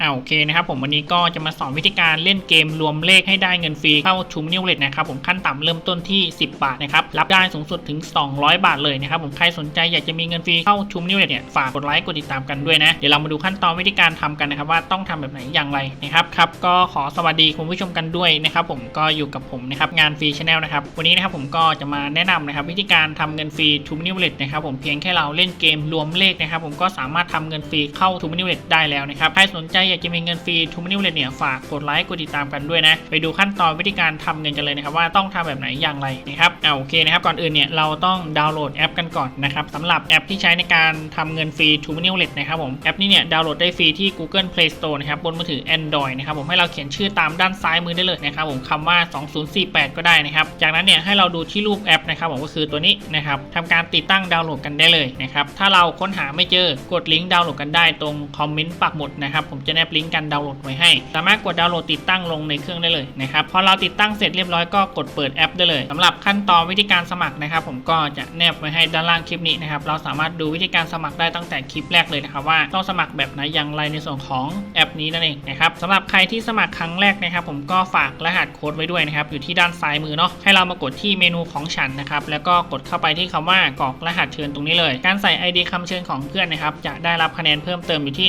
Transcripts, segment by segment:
อ่าโอเคนะครับผมวันนี้ก็จะมาสอนวิธีการเล่นเกมรวมเลขให้ได้เงินฟรีเข้าชูมินิวเลตนะครับผมขั้นต่ำเริ่มต้นที่ 10 บาทนะครับรับได้สูงสุดถึง 200 บาทเลยนะครับผมใครสนใจอยากจะมีเงินฟรีเข้าชูมินิวเลตเนี่ยฝากกดไลค์กดติดตามกันด้วยนะเดี๋ยวเรามาดูขั้นตอนวิธีการทำกันนะครับว่าต้องทำแบบไหนอย่างไรนะครับครับก็ขอสวัสดีคุณผู้ชมกันด้วยนะครับผมก็อยู่กับผมนะครับงานฟรีชาแนลนะครับวันนี้นะครับผมก็จะมาแนะนำนะครับวิธีการทำเงินฟรีทูมินิวเลตนะครับผมเพียงแค่เราเล่นเกมรวมเลขนะครับผมก็สามารถทำเงินฟรีเข้าทูมินิเลตได้แล้วนะครับใครสนใจอยากจะมีเงินฟรีทูมินิเลตเนี่ยฝากกดไลค์กดติดตามกันด้วยนะ ไปดูขั้นตอนวิธีการทำเงินกันเลยนะครับว่าต้องทำแบบไหนอย่างไรนะครับเอาโอเคนะครับก่อนอื่นเนี่ยเราต้องดาวน์โหลดแอปกันก่อนนะครับสำหรับแอปที่ใช้ในการทำเงินฟรีทูมินิเลตนะครับผมแอปนี้เนี่ยดาวน์โหลดได้ฟรีที่ Google Play Store นะครับบนมือถือ Android นะครับผมให้เราเขียนชื่อตามด้านซ้ายมือได้เลยนะครับผมคำว่า 2048 ก็ได้นะครับจากนั้นเนี่ยให้เราดูที่รูปแอปนะครับผมก็คือตัวนี้นะครับทำการติดตั้งดาวน์โหลดกันได้เลยนะครับถ้าเราค้นหาไม่เจอกดลิงก์ดาวน์โหลดกันได้ตรงคอมเมนต์ปักหมุดนะครับผมจะแนบลิงก์การดาวน์โหลดไว้ให้ สามารถกดดาวน์โหลดติดตั้งลงในเครื่องได้เลยนะครับพอเราติดตั้งเสร็จเรียบร้อยก็กดเปิดแอปได้เลยสำหรับขั้นตอนวิธีการสมัครนะครับ ผมก็จะแนบไว้ให้ด้านล่างคลิปนี้นะครับเราสามารถดูวิธีการสมัครได้ตั้งแต่คลิปแรกเลยนะครับว่าต้องสมัครแบบไหนอย่างไรในส่วนของแอปนี้นั่นเองนะครับสำหรับใครที่สมัครครั้งแรกนะครับ ผมก็ฝากรหัสโค้ดไว้ด้วยนะครับอยู่ที่ด้านซ้ายมือเนาะให้เรามากดที่เมนูของฉันนะครับแล้วก็กดเข้าไปที่คำว่ากรอกรหัสเชิญตรงนี้เลย การใส่ ID คำเชิญของเพื่อนนะครับจะได้รับคะแนนเพิ่มเติมอยู่ที่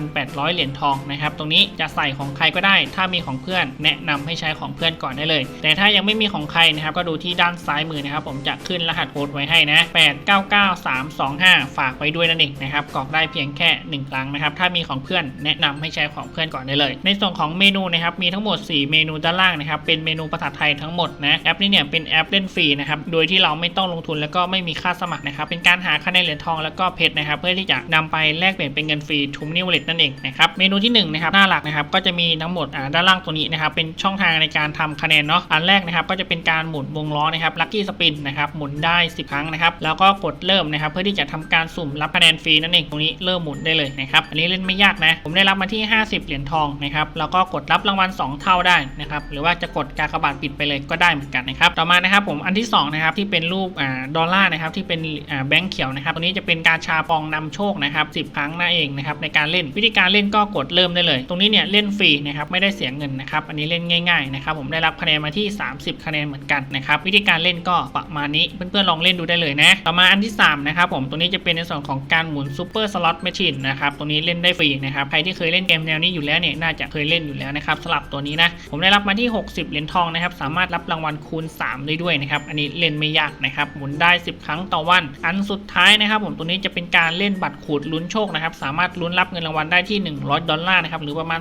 1,800 เหรียญทองนะครับ ตรงนี้จะใส่ของใครก็ได้ ถ้ามีของเพื่อนแนะนำให้ใช้ของเพื่อนก่อนได้เลย แต่ถ้ายังไม่มีของใครนะครับก็ดูที่ด้านซ้ายมือนะครับผมจะขึ้นรหัสโค้ดไว้ให้นะ899325 ฝากไว้ด้วยนั่นเองนะครับกรอกได้เพียงแค่ 1 ครั้งนะครับถ้ามีของเพื่อนแนะนำให้ใช้ของเพื่อนก่อนได้เลย ในส่วนของเมนูนะครับมีทั้งหมด 4 เมนูด้านล่างนะครับเป็นเมนูภาษาไทยทั้งหมดนะแอปนี้เนี่ยเป็นแอปเล่นฟรีนะครับโดยที่เราไม่ต้องลงทุนแล้วก็ไม่มีค่าสมัครนะครับเป็นการหาคะแนนเหรียญทองแล้วก็เพชรนะครับเพื่อที่จะนำไปแลกเปลี่ยนเป็นเงินฟรีทูมนิวเลตนั่นเองนะครับเมนูที่1นะครับหน้าหลักนะครับก็จะมีทั้งหมดอ่าด้านล่างตัวนี้นะครับเป็นช่องทางในการทำคะแนนเนาะอันแรกนะครับก็จะเป็นการหมุนวงล้อนะครับลัคกี้สปินนะครับหมุนได้ 10 ครั้งนะครับแล้วก็กดเริ่มนะครับเพื่อที่จะทำการสุ่มรับคะแนนฟรีนั่นเองตรงนี้เริ่มหมุนได้เลยนะครับอันนี้เล่นไม่ยากนะผมได้รับมาที่ 50 เหรียญทองนะครับแล้วก็กดรับรางวัล 2 เท่าได้นะครับหรือว่าจะกดกากบาทปิดไปเลยก็ได้เหมือนกันนะครับต่อมานะครับผมอันที่สองนะครับที่เป็นรูปอ่าดอลลาร์นะครับที่เป็นอ่าแบงค์เขียวนะครับตรงนี้จะเป็นการชาปองนำโชคนะครับ10 ครั้งนั่นเองนะครับในการเล่นวิธีการเล่นก็กดเริ่มได้เลย ตรงนี้เนี่ยเล่นฟรีนะครับไม่ได้เสียเงินนะครับอันนี้เล่นง่ายๆนะครับผมได้รับคะแนนมาที่ 30 คะแนนเหมือนกันนะครับวิธีการเล่นก็ประมาณนี้เพื่อนๆลองเล่นดูได้เลยนะต่อมาอันที่3นะครับผมตรงนี้จะเป็นในส่วนของการหมุนซูเปอร์สล็อตแมชชีนนะครับตรงนี้เล่นได้ฟรีนะครับใครที่เคยเล่นเกมแนวนี้อยู่แล้วเนี่ยน่าจะเคยเล่นอยู่แล้วนะครับสลับตัวนี้นะผมได้รับมาที่ 60 เหรียญทองนะครับสามารถรับรางวัลคูณ 3 ได้ด้วยนะครับอันนี้เล่นไม่ยากนะครับหมุนได้ 10 ครั้งต่อวัน อันสุดท้ายนะครับผมตัวนี้จะเป็นการเล่นบัตรขูดลุ้นโชคนะครับสามารถลุ้นรับเงินรางวัลได้ที่ 100ดอลลาร์นะครับหรือประมาณ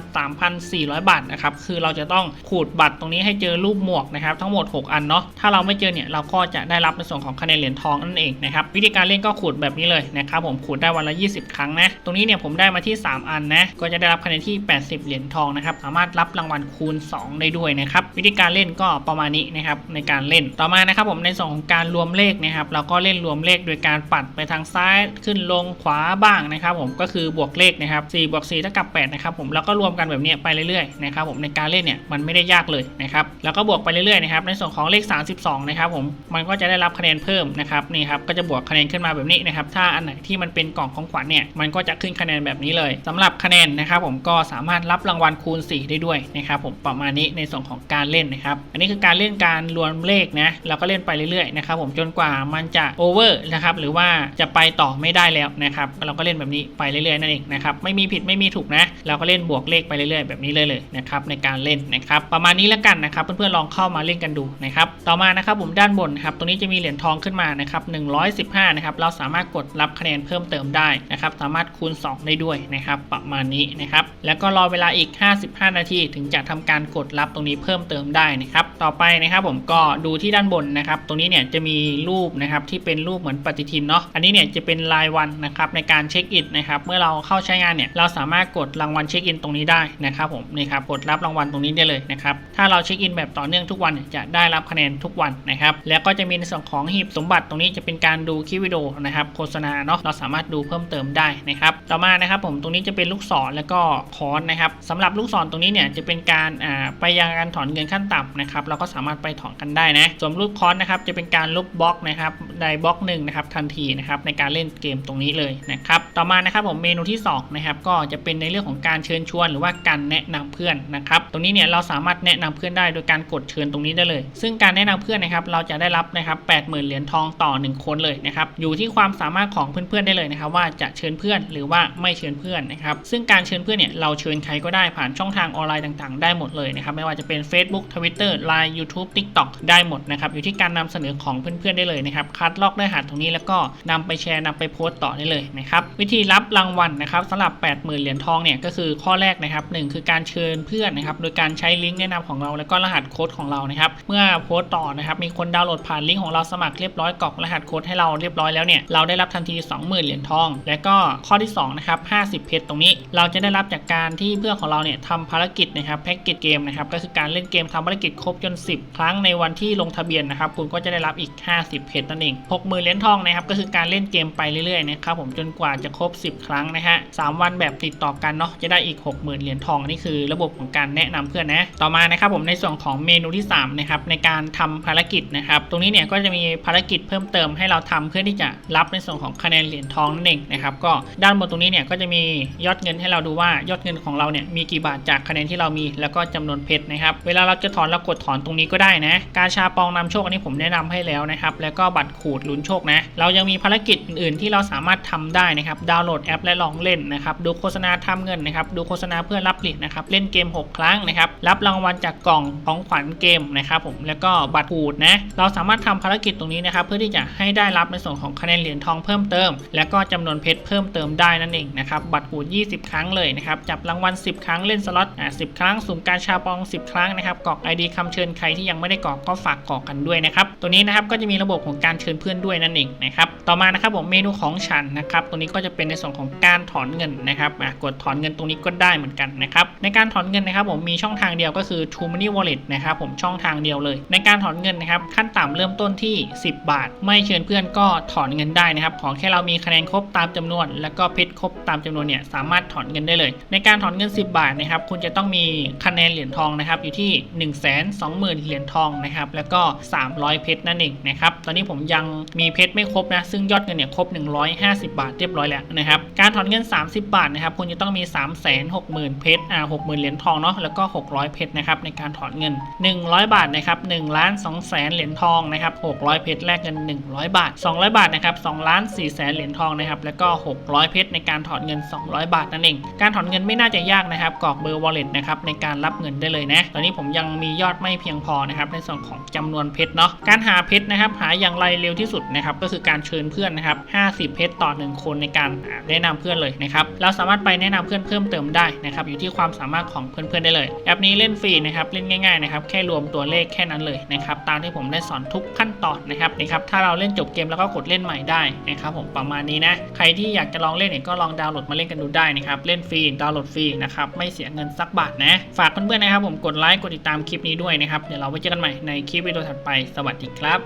3,400 บาทนะครับคือเราจะต้องขูดบัตรตรงนี้ให้เจอรูปหมวกนะครับทั้งหมด 6 อันเนาะถ้าเราไม่เจอเนี่ยเราก็จะได้รับในส่วนของคะแนนเหรียญทองนั่นเองนะครับวิธีการเล่นก็ขูดแบบนี้เลยนะครับผมขูดได้วันละ 20 ครั้งนะตรงนี้เนี่ยผมได้มาที่ 3 อันนะก็จะได้รับคะแนนที่ 80 เหรียญทองนะครับสามารถรับรางวัลคูณ 2 ได้ด้วยนะครับวิธีการเล่นก็ประมาณนี้นะครับในการเล่นต่อมานะครับผมในส่วนของการรวมเลขนะครับเราก็เล่นรวมเลขโดยการปัดไปทางซ้ายขึ้นลงขวาบ้างนะครับผมก็คือบวกเลขนะครับ4บวก4เท่ากับ8นะครับผมแล้วก็รวมกันแบบนี้ไปเรื่อยๆนะครับผมในการเล่นเนี่ยมันไม่ได้ยากเลยนะครับแล้วก็บวกไปเรื่อยๆนะครับในส่วนของเลข 32นะครับผมมันก็จะได้รับคะแนนเพิ่มนะครับนี่ครับก็จะบวกคะแนนขึ้นมาแบบนี้นะครับถ้าอันไหนที่มันเป็นกล่องของขวัญเนี่ยมันก็จะขึ้นคะแนนแบบนี้เลยสำหรับคะแนนนะครับผมก็สามารถรับรางวัลคูณ 4 ได้ด้วยนะครับผมประมาณนี้ในส่วนของการเล่นนะครับอันนี้คือการเล่นการรวมเลขนะเราก็เล่นไปเรื่อยๆนะครับผมจนกว่ามันจะโอเวอร์นะครับหรือว่าจะไปต่อไม่ได้แล้วนะครับเราก็เล่นแบบนี้ไปเรื่อยๆนั่นเองนะครับไม่มีผิดไม่มีถูกนะเราก็เล่นบวกเลขไปเรื่อยๆ แบบนี้เลยเลยนะครับในการเล่นนะครับประมาณนี้แล้วกันนะครับเพื่อนๆลองเข้ามาเล่นกันดูนะครับต่อมานะครับผมด้านบนครับตรงนี้จะมีเหรียญทองขึ้นมานะครับ115นะครับเราสามารถกดรับคะแนนเพิ่มเติมได้นะครับสามารถคูณ 2 ได้ด้วยนะครับประมาณนี้นะครับแล้วก็รอเวลาอีก 55 นาทีถึงจะทำการกดรับตรงนี้เพิ่มเติมได้นะครับต่อไปนะครับผมก็ดูที่ด้านบนนะครับตรงนี้เนี่ยจะมีรูปนะครับที่เป็นรูปเหมือนปฏิทินเนาะอันนี้เนี่ยจะเป็นรายวันนะครับในการเช็คอินนะครับเมื่อเราเข้าใช้งานเนี่ยเราสามารถกดรางวัลเช็คอินตรงนี้ได้นะครับผมนี่ครับกดรับรางวัลตรงนี้ได้เลยนะครับถ้าเราเช็คอินแบบต่อเนื่องทุกวันจะได้รับคะแนนทุกวันนะครับแล้วก็จะมีในส่วนของหีบสมบัติตรงนี้จะเป็นการดูคลิปวิดีโอนะครับโฆษณาเนาะเราสามารถดูเพิ่มเติมได้นะครับต่อมานะครับผมตรงนี้จะเป็นลูกศรแล้วก็คอนนะครับสำหรับลูกศรตรงนี้เนี่ยจะเป็นการอ่าไปยังการถอนเงินขั้นต่ำนะครับเราก็สามารถไปถอนกันได้นะส่วนลูกคอนนะครับจะเป็นการลบบล็อกนะครับใดบล็อกหนึ่งนะครับทันทีนะครับในการเล่นเกมตรงนี้เลยนะครับต่อมานะครับผมเมนูที่สองนะครับก็จะเป็นในเรื่องของการเชิญชวน หรือว่าการแนะนำเพื่อนนะครับตรงนี้เนี่ยเราสามารถแนะนำเพื่อนได้โดยการกดเชิญตรงนี้ได้เลย ซึ่งการแนะนำเพื่อนนะครับเราจะได้รับนะครับ80,000เหรียญทองต่อ 1 คนเลยนะครับอยู่ที่ความสามารถของเพื่อนๆได้เลยนะครับว่าจะเชิญเพื่อนหรือว่าไม่เชิญเพื่อนนะครับซึ่งการเชิญเพื่อนเนี่ยเราเชิญใครก็ได้ผ่านช่องทางออนไลน์ต่างๆ ได้หมดเลยนะครับไม่ว่าจะเป็น Facebook Twitter Line YouTube TikTok ได้หมดนะครับอยู่ที่การนำเสนอของเพื่อนๆได้เลยนะครับคัดลอกได้หัสตรงนี้แล้วก็นำไปแชร์นำไปโพสต์ต่อได้เลยนะครับวิธีรับรางวัลนะครับสำหรับ 80,000 เหรียญทองเนี่ยก็คือข้อแรกนะครับหนึ่งคือการเชิญเพื่อนนะครับโดยการใช้ลิงก์แนะนำของเราแล้วก็รหัสโค้ดของเรานะครับเมื่อโพสต์ต่อนะครับมีคนดาวน์โหลดผ่านลิงก์ของเราสมัครเรียบร้อยกรอกรหัสโค้ดให้เราเรียบร้อยแล้วเนี่ยเราได้รับทันที 20,000 เหรียญทอง และก็ข้อที่2นะครับ50 เพชรตรงนี้ เราจะได้รับจากการที่เพื่อนของเราเนี่ยทำภารกิจนะครับแพ็กเกจเกมนะครับก็คือการเล่นเกมทำภารกิจครบจน 10 ครั้งในวันที่ลงทะเบียนนะครับคุณก็จะได้รับอีก 50 เพชรนั่นเอง60,000เหรียญทองนะครับก็คือการเล่นเกมไปเรื่อยๆนะครับผมจนกว่าจะครบ 10 ครั้งนะฮะ3วันแบบติดต่อกันเนาะจะได้อีก 60,000 เหรียญทองนี่คือระบบของการแนะนำเพื่อนนะ ต่อมานะครับผมในส่วนของเมนูที่3นะครับในการทำภารกิจนะครับ ตรงนี้เนี่ยก็จะมีภารกิจเพิ่มเติมให้เราทำเพื่อที่จะรับในส่วนของคะแนนเหรียญทองนั่นเองนะครับก็ด้านบนตรงนี้เนี่ยก็จะมียอดเงินให้เราดูว่ายอดเงินของเราเนี่ยมีกี่บาทจากคะแนนที่เรามีแล้วก็จำนวนเพชรนะครับเวลาเราจะถอนเรากดถอนตรงนี้ก็ได้นะการชาปองนำโชคอันนี้ผมแนะนำให้แล้วนะครับแล้วก็บัตรขูดลุ้นโชคนะเรายังมีภารกิจอื่นๆ ที่เราสามารถทำได้นะครับดาวน์โหลดแอปและลองเล่นนะครับดูโฆษณาทำเงินนะครับดูโฆษณาเพื่อรับเหรียญนะครับเล่นเกม 6 ครั้งนะครับรับรางวัลจากกล่องของขวัญเกมนะครับผมแล้วก็บัตรขูดนะเราสามารถทำภารกิจตรงนี้นะครับเพื่อที่จะให้ได้รับในส่วนของคะแนนเหรียญทองเพิ่มเติม และก็จำนวนเพชรเพิ่มเติมได้นั่นเองนะครับบัตรขูด 20 ครั้งเลยนะครับจับรางวัล 10 ครั้งเล่นสล็อตอ่า10ครั้งสุ่มการชาปอง 10 ครั้งนะครับกรอก ID คำเชิญใครที่ยังไม่ได้กรอกก็ฝากกรอกกันด้วยนะครับตัวนี้นะครับก็จะมีระบบของการเชิญเพื่อนด้วยนั่นเองนะครับต่อมานะครับผมเมนูของฉันนะครับตรงนี้ก็จะเป็นในส่วนของการถอนเงินนะครับอะกดถอนเงินตรงนี้ก็ได้เหมือนกันนะครับในการถอนเงินนะครับผมมีช่องทางเดียวก็คือ True Money Wallet นะครับผมช่องทางเดียวเลย ในการถอนเงินนะครับขั้นต่ำเริ่มต้นที่ 10 บาท ไม่เชิญเพื่อนก็ถอนเงินได้นะครับขอแค่เรามีคะแนนครบตามจำนวน แล้วก็เพชรครบตามจำนวนเนี่ยสามารถถอนเงินได้เลย ในการถอนเงิน 10 บาทนะครับคุณจะต้องมีคะแนนเหรียญทองนะครับอยู่ที่ 1 2 0 0 0 0 เหรียญทองนะครับแล้วก็ 300 เพชรนั่นเองนะครับตอนนี้ผมยังมีเพชรไม่ครบนะซึ่งยอดเงินเนี่ยครบ 150 บาทเรียบร้อยแล้วนะครับการถอนเงิน 30 บาทนะครับคุณจะต้องมี3 6 0 0 0 0เพชรอ่า60,000เหรียญทองเนาะแล้วก็600เพชรนะครับในการถอนเงิน100บาทนะครับ1ล้าน2แสนเหรียญทองนะครับ600เพชรแลกเงิน100บาท200บาทนะครับ2ล้าน4แสนเหรียญทองนะครับแล้วก็600เพชรในการถอนเงิน200บาทนั่นเองการถอนเงินไม่น่าจะยากนะครับกรอกเบอร์ wallet นะครับในการรับเงินได้เลยนะตอนนี้ผมยังมียอดไม่เพียงพอนะครับในส่วนของจำนวนเพชรเนาะการหาเพชรนะครับหาอย่างไรเร็วที่สุดนะครับก็คือการเชิญเพื่อนนะครับ50 เพชรต่อ 1 คนในการแนะนำเพื่อนเลยนะครับเราสามารถไปแนะนำเพื่อนเพิ่มเติมได้นะครับอยู่ที่ความสามารถของเพื่อนๆได้เลย แอปนี้เล่นฟรีนะครับเล่นง่ายๆนะครับแค่รวมตัวเลขแค่นั้นเลยนะครับตามที่ผมได้สอนทุกขั้นตอนนะครับนะครับถ้าเราเล่นจบเกมแล้วก็กดเล่นใหม่ได้นะครับผมประมาณนี้นะใครที่อยากจะลองเล่นเนี่ยก็ลองดาวน์โหลดมาเล่นกันดูได้นะครับเล่นฟรีดาวน์โหลดฟรีนะครับไม่เสียเงินสักบาทนะฝากเพื่อนๆนะครับผมกดไลค์กดติดตามคลิปนี้ด้วยนะครับเดี๋ยวเราไว้เจอกันใหม่ในคลิปวิดีโอถัดไปสวัสดีครับ